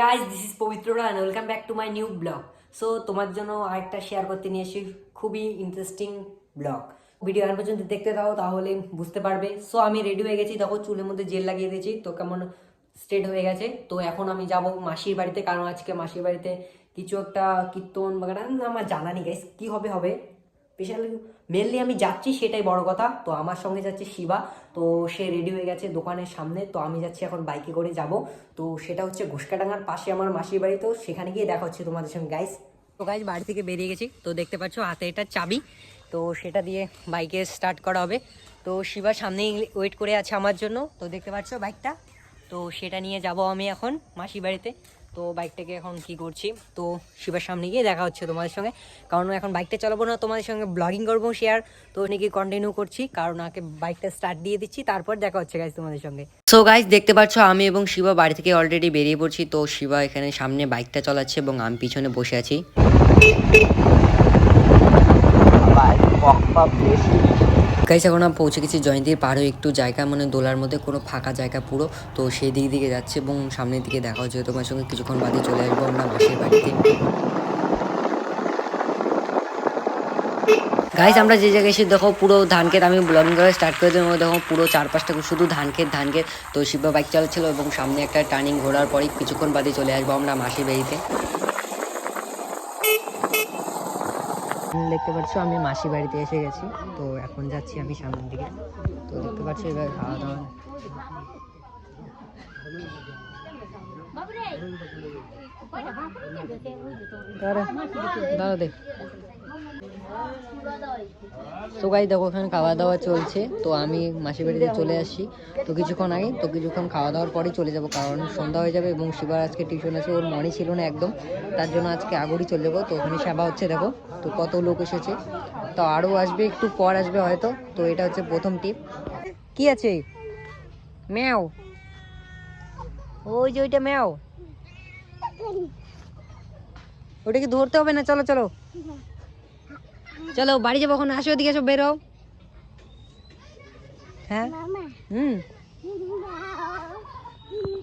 Guys this is Pabitra run welcome back to my new blog so তোমার জন্য আরেকটা share করতে নিয়ে এসেছি, খুবই ইন্টারেস্টিং ব্লগ ভিডিও এখন পর্যন্ত দেখতে দাও তাহলে বুঝতে পারবে। সো আমি রেডি হয়ে গেছি তখন চুলের মধ্যে জেল লাগিয়ে দিয়েছি, তো কেমন স্ট্রেট হয়ে গেছে। তো এখন আমি যাব মাসির বাড়িতে, কারণ আজকে মাসির বাড়িতে কিছু একটা কীর্তন বা গান, আমার জানা নেই গাইস কী হবে হবে? স্পেশালি মেনলি আমি যাচ্ছি সেটাই বড় কথা। তো আমার সঙ্গে যাচ্ছে শিবা। তো সে রেডি হয়ে গেছে দোকানের সামনে। তো আমি যাচ্ছি এখন বাইকে করে যাব। তো সেটা হচ্ছে ঘুসকাডাঙ্গার পাশে আমার মাসির বাড়ি। তো সেখানে গিয়ে দেখা হচ্ছে তোমাদের সঙ্গে গাইস তো গাইস বাড়ি থেকে বেরিয়ে গেছি। তো দেখতে পাচ্ছ, হাতে এটা চাবি। তো সেটা দিয়ে বাইকে স্টার্ট করা হবে। তো শিবা সামনেই ওয়েট করে আছে আমার জন্য। তো দেখতে পাচ্ছ বাইকটা তো সেটা নিয়ে যাব আমি এখন মাসির বাড়িতে। তো বাইকটাকে এখন কি করছি? তো শিবার সামনে গিয়ে দেখা হচ্ছে তোমাদের সঙ্গে। কারণ এখন বাইকটা চালাবো না, তোমাদের সঙ্গে ব্লগিং করব শেয়ার তো নাকি কন্টিনিউ করছি, কারণ আগে বাইকটা স্টার্ট দিয়ে দিচ্ছি, তারপর দেখা হচ্ছে গাইজ তোমাদের সঙ্গে। সো গাইজ দেখতে পাচ্ছ আমি এবং শিবা বাড়ি থেকে অলরেডি বেরিয়ে পড়ছি, তো শিবা এখানে সামনে বাইকটা চালাচ্ছে এবং আমি পিছনে বসে আছি। গাইস এখন আমি পৌঁছে গেছি জয়ন্তীর পার হয়ে একটু জায়গা মানে দোলার মধ্যে কোনো ফাঁকা জায়গা পুরো। তো সেই দিক দিকে যাচ্ছে এবং সামনের দিকে দেখা হচ্ছে তোমার সঙ্গে কিছুক্ষণ বাদে চলে আসব আমরা মাসির বাড়িতে। গাইস আমরা যে জায়গায় এসে দেখো পুরো ধান ক্ষেত আমি ব্লগিং করা স্টার্ট করে দিলাম দেখো পুরো চারপাশটা শুধু ধান ক্ষেত ধান ক্ষেত তো শিবা বাইক চালাচ্ছিল এবং সামনে একটা টার্নিং ঘোরার পরেই কিছুক্ষণ বাদে চলে আসব আমরা মাসির বাড়িতে। দেখতে পাচ্ছ আমি মাসি বাড়িতে এসে গেছি। তো এখন যাচ্ছি আমি সামনের দিকে। তো দেখতে পাচ্ছ এবার খাওয়া দাওয়া। দাঁড়া দেখ। তো গাই দেখো ওখানে খাওয়া দাওয়া চলছে। তো আমি মাসির বাড়িতে চলে আসছি তো কিছুক্ষণ আগে, তো কিছুক্ষণ খাওয়া দাওয়ার পরেই চলে যাব, কারণ সন্ধ্যা হয়ে যাবে এবং শিবার আজকে টিউশন আছে, ওর মনে ছিল না একদম। তার জন্য আজকে আগরই চলে যাব। তো ওখানে সেবা হচ্ছে, দেখো, তো কত লোক এসেছে। তো আরও আসবে, একটু পর আসবে হয়তো। তো এটা হচ্ছে প্রথম টিপ কি আছে? ম্যাও। ওই যে ওইটা ম্যাও। ওটা কি ধরতে হবে না? চলো চলো। চলো বাড়ি যাব আসো ওদিকে সব বেরো। হ্যাঁ? হুম।